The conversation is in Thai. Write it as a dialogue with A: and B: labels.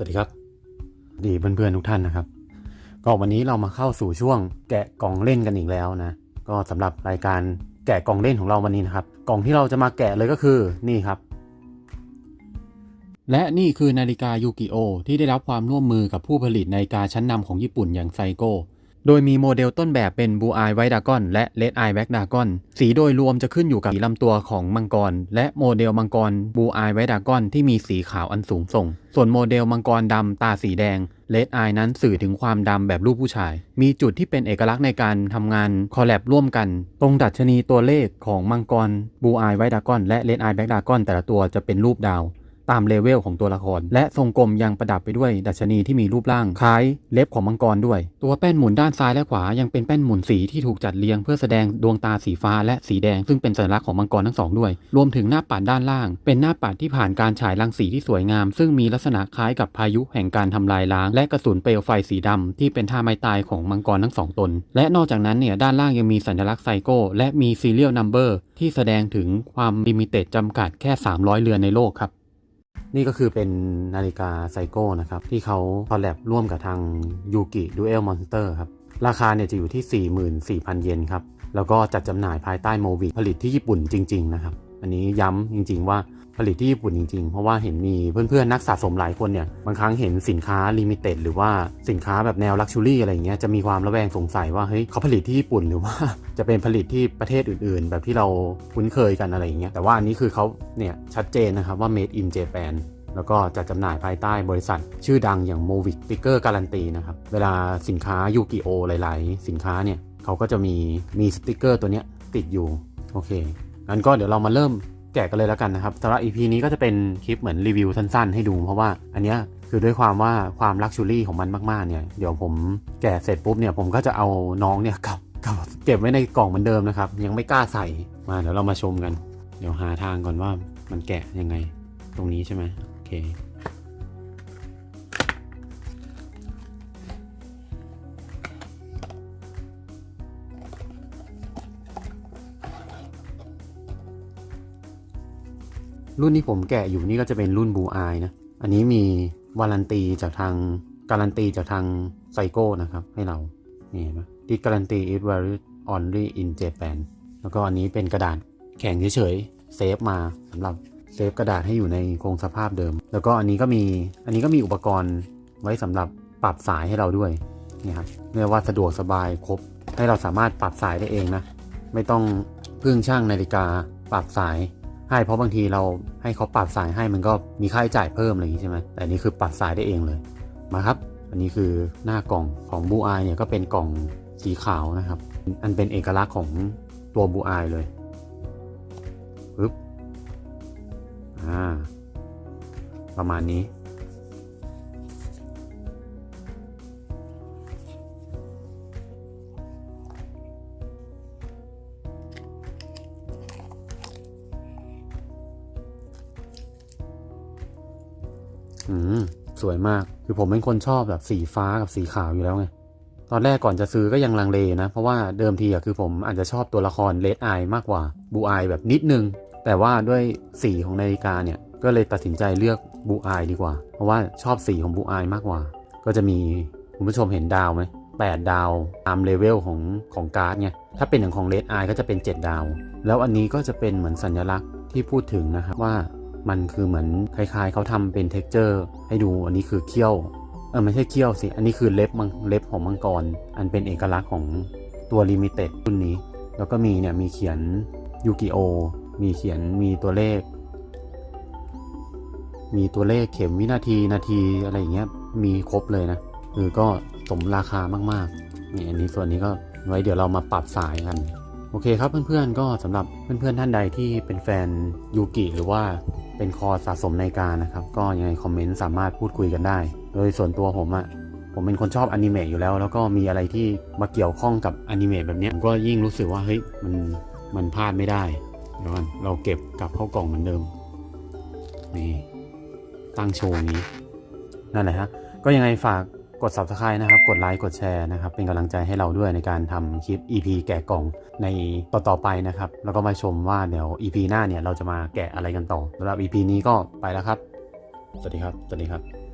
A: สวัสดีครับดีเพื่อนๆทุกท่านนะครับ ก็วันนี้เรามาเข้าสู่ช่วงแกะกล่องเล่นกันอีกแล้วนะ ก็สำหรับรายการแกะกล่องเล่นของเราวันนี้นะครับ กล่องที่เราจะมาแกะเลยก็คือนี่ครับ และนี่คือนาฬิกายูกิโอที่ได้รับความร่วมมือกับผู้ผลิตนาฬิกาชั้นนำของญี่ปุ่นอย่างไซโก โดยมีโมเดลต้นแบบเป็นบูอายไวดากอนและเลดไอแบ็กดากอนสีโดยรวมจะขึ้นอยู่กับสีลำตัวของมังกร และโมเดลมังกรบูอายไวดากอนที่มีสีขาวอันสูงส่ง ส่วนโมเดลมังกรดำตาสีแดงเลดไอนั้นสื่อถึงความดำแบบรูปผู้ชาย มีจุดที่เป็นเอกลักษณ์ในการทำงานคอลแลบร่วมกัน ตรงดัชนีตัวเลขของมังกรบูอายไวดากอนและเลดไอแบ็กดากอนแต่ละตัวจะเป็นรูปดาว ตามเลเวลของตัวละคร และทรงกลมยังประดับไปด้วยดัชนีที่มีรูปร่างคล้ายเล็บของมังกรด้วย ตัวแป้นหมุนด้านซ้ายและขวายังเป็นแป้นหมุนสีที่ถูกจัดเรียง เพื่อแสดงดวงตาสีฟ้าและสีแดงซึ่งเป็นสัญลักษณ์ของมังกรทั้งสองด้วย รวมถึงหน้าปัดด้านล่าง เป็นหน้าปัดที่ผ่านการฉายรังสีที่สวยงาม ซึ่งมีลักษณะคล้ายกับพายุแห่งการทำลายล้าง และกระสุนเปลวไฟสีดำที่เป็นท่าไม้ตายของมังกรทั้งสองตน และนอกจากนั้นเนี่ยด้านล่างยังมีสัญลักษณ์ไซโก้และมี serial number ที่แสดงถึงความลิมิเต็ดจำกัดแค่ 300 เรือนในโลกครับ นี่ก็คือเป็นนาฬิกาไซโก้นะครับ ที่เขาคอลแลบร่วมกับทางยูกิดูเอลมอนสเตอร์ครับ ราคาเนี่ยจะอยู่ที่ 44,000 เยนครับ แล้วก็จัดจำหน่ายภายใต้โมวิผลิตที่ญี่ปุ่นจริง ๆ นะครับ อันนี้ย้ำจริง ๆ ว่าผลิตที่ญี่ปุ่นจริง ๆ เพราะว่าเห็นมีเพื่อนๆนักสะสมหลายคนเนี่ยบางครั้งเห็นสินค้าลิมิเต็ดหรือว่าสินค้าแบบแนวลักชัวรี่อะไรเงี้ยจะมีความระแวงสงสัยว่าเฮ้ยเขาผลิตที่ญี่ปุ่นหรือว่าจะเป็นผลิตที่ประเทศอื่น ๆ แบบที่เราคุ้นเคยกันอะไรเงี้ยแต่ว่าอันนี้คือเขาเนี่ยชัดเจนนะครับว่า made in Japan แล้วก็จัดจำหน่ายภายใต้บริษัท ชื่อดังอย่าง Movic Sticker การันตีนะครับ เวลาสินค้ายูกิโอหลาย ๆ สินค้าเนี่ยเขาก็จะมีมีสติกเกอร์ตัวเนี้ยติดอยู่ โอเค งั้นก็เดี๋ยวเรามาเริ่มแกะกันเลยแล้วกันนะครับสำหรับ EP นี้ก็จะเป็นคลิปเหมือนรีวิวสั้นๆ ให้ดู เพราะว่าอันเนี้ยคือด้วยความว่าความลักชัวรี่ของมันมากๆเนี่ยเดี๋ยวผมแกะเสร็จปุ๊บเนี่ยผมก็จะเอาน้องเนี่ยกลับกลับเก็บไว้ในกล่องเหมือนเดิมนะครับ ยังไม่กล้าใส่มาเดี๋ยวเรามาชมกัน เดี๋ยวหาทางก่อนว่ามันแกะยังไง ตรงนี้ใช่ไหมโอเค รุ่นที่ผมแกะอยู่นี่ก็จะเป็นรุ่นบูอายนะ อันนี้มีวารันตีจากทางการันตีจากทางไซโก้นะครับ ให้เรานี่เห็นไหมที่การันตี is valid only in Japan แล้วก็อันนี้เป็นกระดาษแข็งเฉยๆเซฟมาสำหรับเซฟกระดาษให้อยู่ในคงสภาพเดิม แล้วก็อันนี้ก็มีอันนี้ก็มีอุปกรณ์ไว้สำหรับปรับสายให้เราด้วยนี่ครับเรียกว่าสะดวกสบายครบให้เราสามารถปรับสายได้เองนะ ไม่ต้องพึ่งช่างนาฬิกาปรับสาย ให้เพราะบางทีเราให้เขาปรับสายให้มันก็มีค่าใช้จ่ายเพิ่มอะไรอย่างนี้ใช่ไหมแต่นี่คือปรับสายได้เองเลยมาครับ อันนี้คือหน้ากล่องของบูอายเนี่ยก็เป็นกล่องสีขาวนะครับ อันเป็นเอกลักษณ์ของตัวบูอายเลยปึ๊บอ่าประมาณนี้ อืมสวยมาก คือผมเป็นคนชอบแบบสีฟ้ากับสีขาวอยู่แล้วไง ตอนแรกก่อนจะซื้อก็ยังลังเลนะ เพราะว่าเดิมทีอะคือผมอาจจะชอบตัวละครเลดไอมากกว่าบูอายแบบนิดนึง แต่ว่าด้วยสีของนาฬิกาเนี่ยก็เลยตัดสินใจเลือกบูอายดีกว่า เพราะว่าชอบสีของบูอายมากกว่า ก็จะมีคุณผู้ชมเห็นดาวไหมแปดดาวตามเลเวลของของการ์ดไง ถ้าเป็นอย่างของเลดไอก็จะเป็น 7 ดาว แล้วอันนี้ก็จะเป็นเหมือนสัญลักษณ์ที่พูดถึงนะครับว่า มันคือเหมือนคล้ายๆ เขาทำเป็นเท็กเจอร์ ให้ดูอันนี้คือเขี้ยวเออไม่ใช่เขี้ยวสิ อันนี้คือเล็บมังเล็บของมังกร อันเป็นเอกลักษณ์ของตัวลิมิเต็ดรุ่นนี้ แล้วก็มีเนี่ยมีเขียนยูกิโอ มีเขียนมีตัวเลข มีตัวเลขเข็มวินาทีนาทีอะไรอย่างเงี้ย มีครบเลยนะ คือก็สมราคามากๆนี่อันนี้ส่วนนี้ก็ไว้เดี๋ยวเรามาปรับสายกัน โอเคครับเพื่อนๆก็สำหรับเพื่อนๆท่านใดที่เป็นแฟนยูกิหรือว่าเป็นคอสะสมนาฬิกานะครับ ก็ยังไงคอมเมนต์สามารถพูดคุยกันได้ โดยส่วนตัวผมอะผมเป็นคนชอบอนิเมะอยู่แล้ว แล้วก็มีอะไรที่มาเกี่ยวข้องกับอนิเมะแบบนี้ผมก็ยิ่งรู้สึกว่าเฮ้ยมันมันพลาดไม่ได้เดี๋ยวกันเราเก็บกลับเข้ากล่องเหมือนเดิมนี่ตั้งโชว์นี้นั่นแหละฮะก็ยังไงฝาก กด subscribe นะครับ กดไลค์ กดแชร์นะครับ เป็นกำลังใจให้เราด้วยในการทำคลิป EP แกะกล่องในต่อๆไปนะครับ แล้วก็มาชมว่าเดี๋ยว EP หน้าเนี่ยเราจะมาแกะอะไรกันต่อสำหรับ EP นี้ก็ไปแล้วครับ สวัสดีครับ สวัสดีครับ